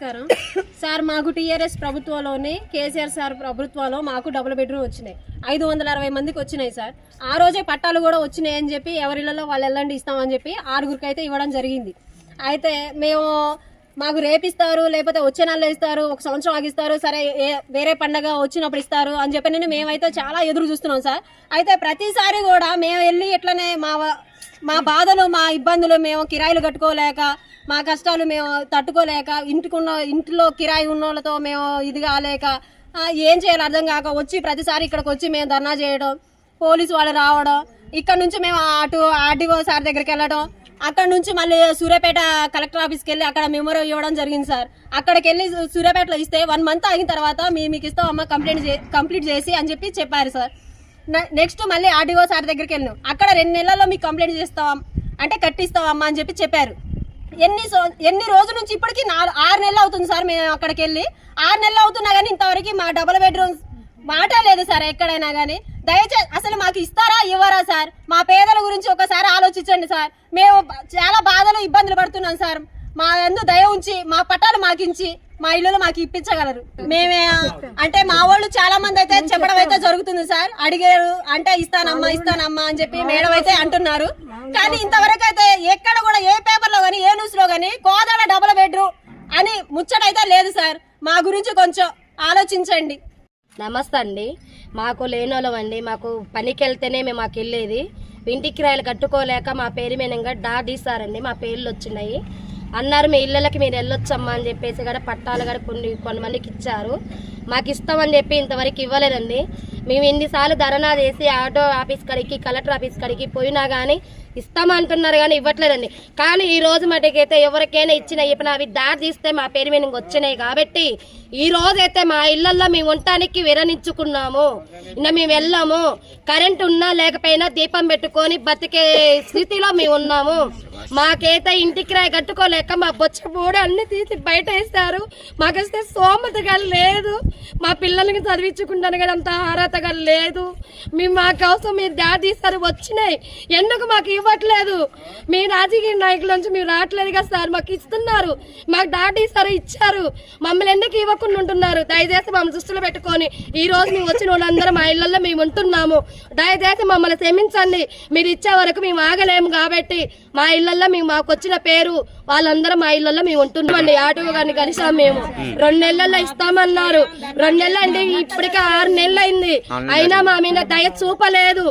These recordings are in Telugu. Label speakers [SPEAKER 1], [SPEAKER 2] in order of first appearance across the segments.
[SPEAKER 1] నమస్కారం. సార్ మాకు టీఆర్ఎస్ ప్రభుత్వంలోనే కేసీఆర్ సార్ ప్రభుత్వంలో మాకు డబుల్ బెడ్రూమ్ వచ్చినాయి. ఐదు వందల అరవై మందికి వచ్చినాయి సార్. ఆ రోజే పట్టాలు కూడా వచ్చినాయి అని చెప్పి ఎవరిళ్ళలో వాళ్ళు వెళ్ళండి ఇస్తామని చెప్పి ఆరుగురికి అయితే ఇవ్వడం జరిగింది. అయితే మేము మాకు రేపిస్తారు లేకపోతే వచ్చే నెలలో ఇస్తారు ఒక సంవత్సరం ఆగిస్తారు సరే వేరే పండగ వచ్చినప్పుడు ఇస్తారు అని చెప్పి నేను మేమైతే చాలా ఎదురు చూస్తున్నాం సార్. అయితే ప్రతిసారి కూడా మేము వెళ్ళి ఇట్లనే మా మా బాధలు మా ఇబ్బందులు మేము కిరాయిలు కట్టుకోలేక మా కష్టాలు మేము తట్టుకోలేక ఇంటికున్న ఇంట్లో కిరాయి ఉన్న వాళ్ళతో మేము ఇది కాలేక ఏం చేయాలి అర్థం కాక వచ్చి ప్రతిసారి ఇక్కడికి వచ్చి మేము ధర్నా చేయడం పోలీసు వాళ్ళు రావడం ఇక్కడ నుంచి మేము అటు ఆర్డీఓ సార్ దగ్గరికి వెళ్ళడం అక్కడ నుంచి మళ్ళీ సూర్యాపేట కలెక్టర్ ఆఫీస్కి వెళ్ళి అక్కడ మెమోరో ఇవ్వడం జరిగింది సార్. అక్కడికి వెళ్ళి సూర్యాపేటలో ఇస్తే వన్ మంత్ అయిన తర్వాత మేము మీకు ఇస్తాం అమ్మ కంప్లైంట్ కంప్లీట్ చేసి అని చెప్పి చెప్పారు సార్. నెక్స్ట్ మళ్ళీ ఆర్డీఓ సార్ దగ్గరికి వెళ్ళాం అక్కడ రెండు నెలల్లో మీకు కంప్లైంట్ చేస్తాం అంటే కట్టిస్తామమ్మా అని చెప్పి చెప్పారు. ఎన్ని సో- ఎన్ని రోజుల నుంచి ఇప్పటికి నాలుగు ఆరు నెలలు అవుతుంది సార్ మేము అక్కడికి వెళ్ళి. ఆరు నెలలు అవుతున్నా కానీ ఇంతవరకు మా డబుల్ బెడ్రూమ్ మాట లేదు సార్ ఎక్కడైనా కానీ దయచేసి అసలు మాకు ఇస్తారా ఇవ్వరా సార్? మా పేదల గురించి ఒకసారి ఆలోచించండి సార్. మేము చాలా బాధలు ఇబ్బందులు పడుతున్నాం సార్. మా ఎందు దయ ఉంచి మా పట్టాలు మాకించి మా ఇల్లు మాకు ఇప్పించగలరు. మేమే అంటే మా వాళ్ళు చాలా మంది అయితే చెప్పడం అయితే జరుగుతుంది సార్. అడిగారు అంటే ఇస్తానమ్మా ఇస్తానమ్మా అని చెప్పి మేడం అయితే అంటున్నారు. కానీ ఇంతవరకు అయితే ఎక్కడ కూడా ఏ పేపర్లో గానీ ఏ న్యూస్లో గానీ కోదాడ డబుల్ బెడ్రూమ్ అని ముచ్చటైతే లేదు సార్. మా గురించి కొంచెం ఆలోచించండి.
[SPEAKER 2] నమస్తే అండి. మాకు లేనోళ్ళం మాకు పనికి వెళ్తేనే మేము మాకు వెళ్ళేది. ఇంటి కిరాయిలు కట్టుకోలేక మా పేరు మీద డా తీసారండి మా పేర్లు వచ్చినాయి. అన్నారు మీ ఇళ్ళకి మీరు వెళ్ళొచ్చమ్మా అని చెప్పేసి కూడా పట్టాలు కూడా కొన్ని కొంతమందికి ఇచ్చారు. మాకు ఇస్తామని చెప్పి ఇంతవరకు ఇవ్వలేదండి. మేము ఎన్నిసార్లు ధర్నా చేసి ఆటో ఆఫీస్ కాడికి కలెక్టర్ ఆఫీస్ కాడికి పోయినా కానీ ఇస్తామంటున్నారు కానీ ఇవ్వట్లేదండి. కానీ ఈ రోజు మటుకైతే ఎవరికైనా ఇచ్చిన ఇప్పుడు అవి దారి తీస్తే మా పేరు మీద వచ్చినాయి కాబట్టి ఈ రోజైతే మా ఇళ్ళలో మేము ఉండటానికి విరణించుకున్నాము ఇంకా మేము వెళ్ళాము. కరెంట్ ఉన్నా లేకపోయినా దీపం పెట్టుకొని బతికే స్థితిలో మేము ఉన్నాము. మాకైతే ఇంటికి రాయి కట్టుకోలేక మా బొచ్చ పూడి అన్ని తీసి బయట వేస్తారు. మాకైతే సోమతగా లేదు. మా పిల్లలకి చదివించుకుంటాను కదా అంత అర్హతగా లేదు. మేము మా కోసం మీరు దారి తీస్తారు వచ్చినాయి. ఎందుకు మాకు ఇవ్వట్లేదు? మీ రాజకీయ నాయకుల నుంచి మీరు రావట్లేదు కదా సార్. మాకు ఇస్తున్నారు. మాకు దాటి సార్ ఇచ్చారు. మమ్మల్ని ఎందుకు ఇవ్వకుండా ఉంటున్నారు? దయచేసి మమ్మల్ని దృష్టిలో పెట్టుకొని ఈ రోజు మేము వచ్చిన వాళ్ళందరం మా ఇళ్ళలో మేము ఉంటున్నాము. దయచేసి మమ్మల్ని క్షమించండి. మీరు ఇచ్చే వరకు మేము ఆగలేము కాబట్టి మా ఇళ్ళలో మేము మాకు వచ్చిన పేరు వాళ్ళందరం మా ఇళ్ళలో మేము ఉంటున్నామండి ఆటో గారిని కలిసాం మేము. రెండు నెలల్లో ఇస్తామన్నారు. రెండు నెలలు అండి ఇప్పటికే ఆరు నెలలు అయింది. అయినా మా మీద దయ చూపలేదు.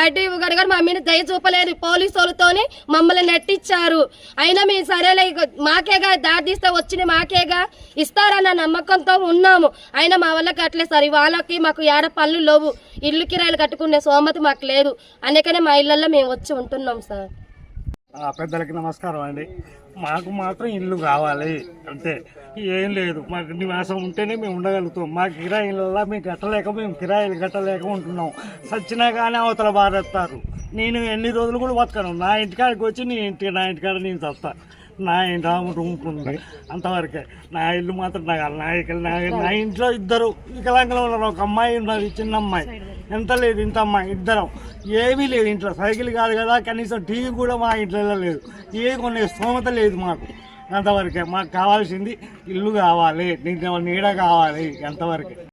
[SPEAKER 2] ఆర్టీఓ గారు కూడా మా మీద దయ చూపలేదు. పోలీసు వాళ్ళతోని మమ్మల్ని నెట్టిచ్చారు అయినా మేము సరేలే మాకేగా దారి తీస్తే వచ్చిన మాకేగా. ఇస్తారన్న నమ్మకంతో ఉన్నాము. అయినా మా వల్ల కట్టలేదు సార్. వాళ్ళకి మాకు ఏడ పనులు లేవు. ఇల్లు కిరాయిలు కట్టుకునే సోమతి మాకు లేదు. అందుకనే మా ఇళ్ళలో మేము వచ్చి ఉంటున్నాం సార్.
[SPEAKER 3] పెద్దలకి నమస్కారం అండి. మాకు మాత్రం ఇల్లు కావాలి అంతే. ఏం లేదు మాకు నివాసం ఉంటేనే మేము ఉండగలుగుతాం. మా కిరాయిలలో మేము కట్టలేక మేము కిరాయిలు కట్టలేక ఉంటున్నాం. సచ్చినా కానీ అవతల బాధేస్తారు నేను ఎన్ని రోజులు కూడా బతకను. నా ఇంటికాడికి వచ్చి నీ ఇంటి నా ఇంటికాడ నేను చస్తా. నా ఇంటి ఉంటుంది అంతవరకే. నా ఇల్లు మాత్రం నా నా నా ఇంట్లో ఇద్దరు వికలాంగులు ఉన్నారు. ఒక అమ్మాయి ఉన్నది చిన్న అమ్మాయి. ఎంత లేదు ఇంత అమ్మాయి ఇద్దరం. ఏమీ లేదు ఇంట్లో. సైకిల్ కాదు కదా కనీసం టీవీ కూడా మా ఇంట్లో లేదు. ఏ కొనే స్తోమత లేదు మాకు. అంతవరకే మాకు కావాల్సింది ఇల్లు కావాలి నీడ కావాలి అంతవరకే.